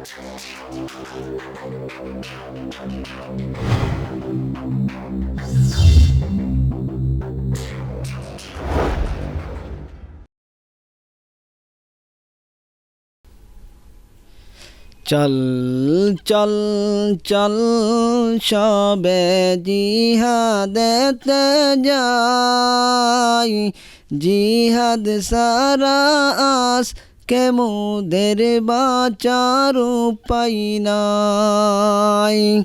চল চল চল সবে জিহাদেতে যাই জিহাদ সারা আস কে মুদের বাচার উপায় নাই?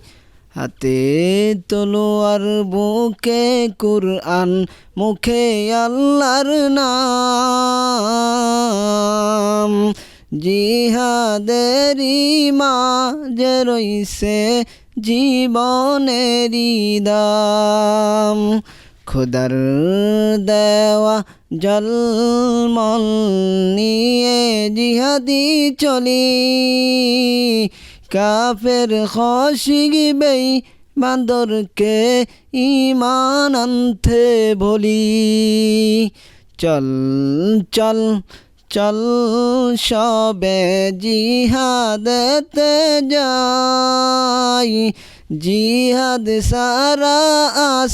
হাতে তলোয়ার বুকে কুরআন, মুখে আল্লাহর নাম। জিহাদেরি মাঝে রইছে জীবনেরই দাম খোদার দেওয়া জলমল নিয়ে জিহাদি চলি। কাফের খসিবেই বান্দরকে ইমান আনতে বলি। চল চল চল সবে জিহাদতে যাই। জিহাদ সারা আস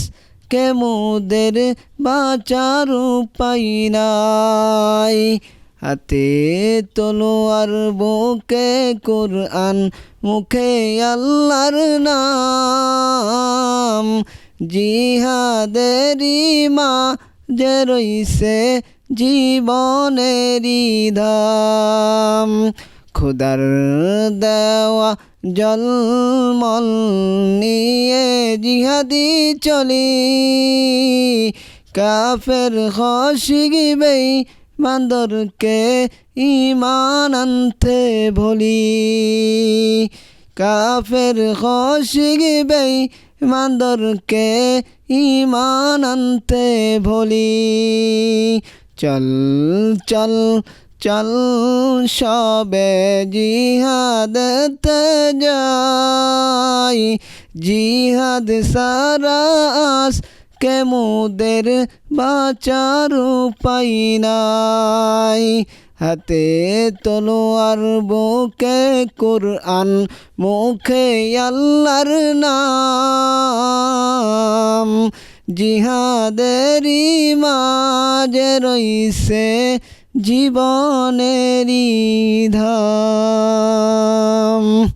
কে মুদের বাঁচার উপায় নাই? হাতে তলোয়ার বুকে কোরআন, মুখে আল্লাহর নাম। জিহাদেরি মা যে রইছে জীবনেরই ধাম খুদার দেওয়া জলমল নিয়ে জিহাদি চলি, কাফের খসিবেই বান্দরকে ইমান আনতে ভলি কাফের খসিবেই বান্দরকে ইমান আনতে ভলি চল চল চল সবে জিহাদতে যাই জিহাদ সারা আস কে মুদের বাঁচার উপায় নাই। হাতে তলোয়ার, বুকে কোরআন, মুখে আল্লাহর নাম। জিহাদেরি মাঝে রইছে জীবনেরই ধাম।